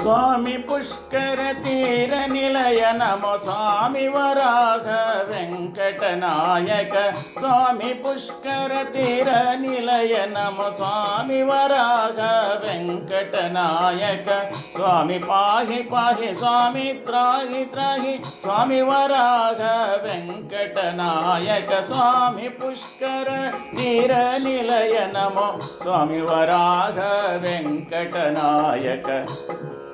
స్వామి పుష్కర తీర నిలయ నమో స్వామి వరాహ వెంకట నాయక. స్వామి పుష్కర తీర నిలయ నమో స్వామి వరాహ వెంకట నాయక. స్వామి పాహి పాహి స్వామి త్రాహి త్రాహి స్వామి వరాహ వెంకట నాయక. స్వామి పుష్కర తీర నిలయ నమో స్వామి వరాహ వెంకట నాయక. యజ్ఞగాత్ర విధినుత వెంకటనాయక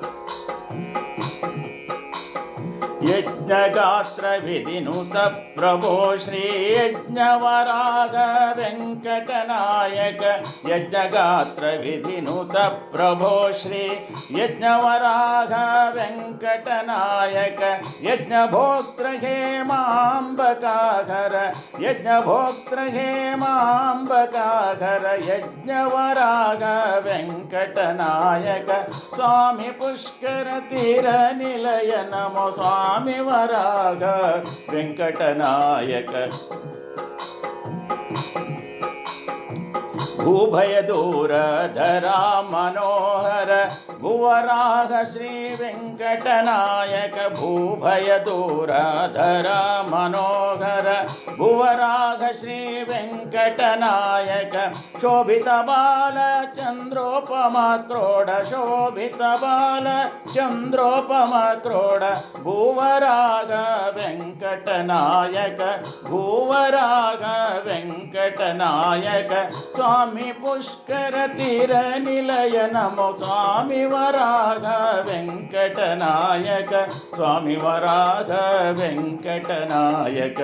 यज्ञगात्रविधिनुतप्रभो श्री यज्ञवरागवेङ्कटनायक यज्ञगात्रविधिनुतप्रभो श्री यज्ञवरागवेङ्कटनायक यज्ञभोक्त्र हे माम्बकाघर यज्ञभोक्त्र हे माम्बकाघर यज्ञवरागवेङ्कटनायक స్వామి పుష్కర తీర నిలయ నమో స్వామి వరాగ వెంకటనాయక భూభయ దూర ధరా మనోహర ಭುವರಾಗ ಶ್ರೀ ವೆಂಕಟನಾಯಕ ಭೂಭಯ ದೂರಾಧರ ಮನೋಹರ ಭುವರಾಗ ಶ್ರೀ ವೆಂಕಟನಾಯಕ ಶೋಭಿತ ಬಾಲ ಚಂದ್ರೋಪಮ ಕ್ರೋಡ ಶೋಭಿತ ಬಾಲ ಚಂದ್ರೋಪಮ ಕ್ರೋಡ ಭುವರಾಗ వెంకటనాయక భూవరాగ వెంకటనాయక స్వామి పుష్కర తీర నిలయ నమో స్వామి వరాగ వెంకటనాయక స్వామి వరాగ వెంకటనాయక.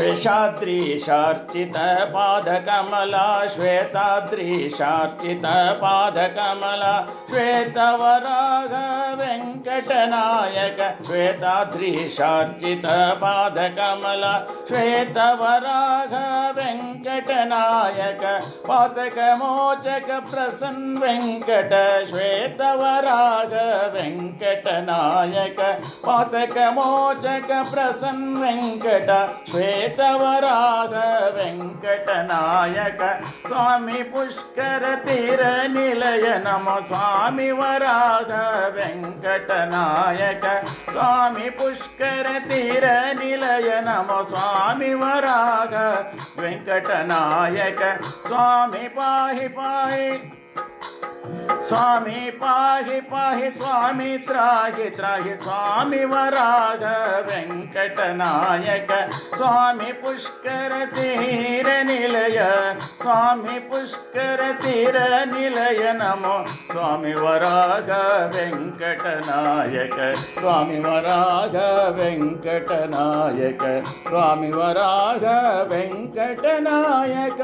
श्वेषाद्रीशार्चितपादकमला श्वेताद्रीशार्चितपादकमला श्वेतवराग वेङ्कटनायक श्वेताद्रीशार्चितपादकमला श्वेतवराग वेङ्कटनायक पादकमोचक प्रसन्न वेङ्कट श्वेतवराग वेङ्कटनायक पादकमोचक प्रसन्न वेङ्कट श्वेत தவராக வெங்கடநாயக சுவாமி புஷ்கர தீர நிலைய நம சுவாமி வராக வெங்கடநாயக சுவாமி புஷ்கர தீர நிலைய நம சுவாமி வராக வெங்கடநாயக சுவாமி பாஹி பாஹி. స్వామి పాహి పాహి స్వామి త్రాహి త్రాహి స్వామి వరాగ వెంకటనాయక స్వామి పుష్కర తీర నిలయ స్వామి పుష్కర తీర నిలయ నమో. స్వామి వరాగ వెంకటనాయక స్వామి వరాగ వెంకటనాయక స్వామి వరాగ వెంకటనాయక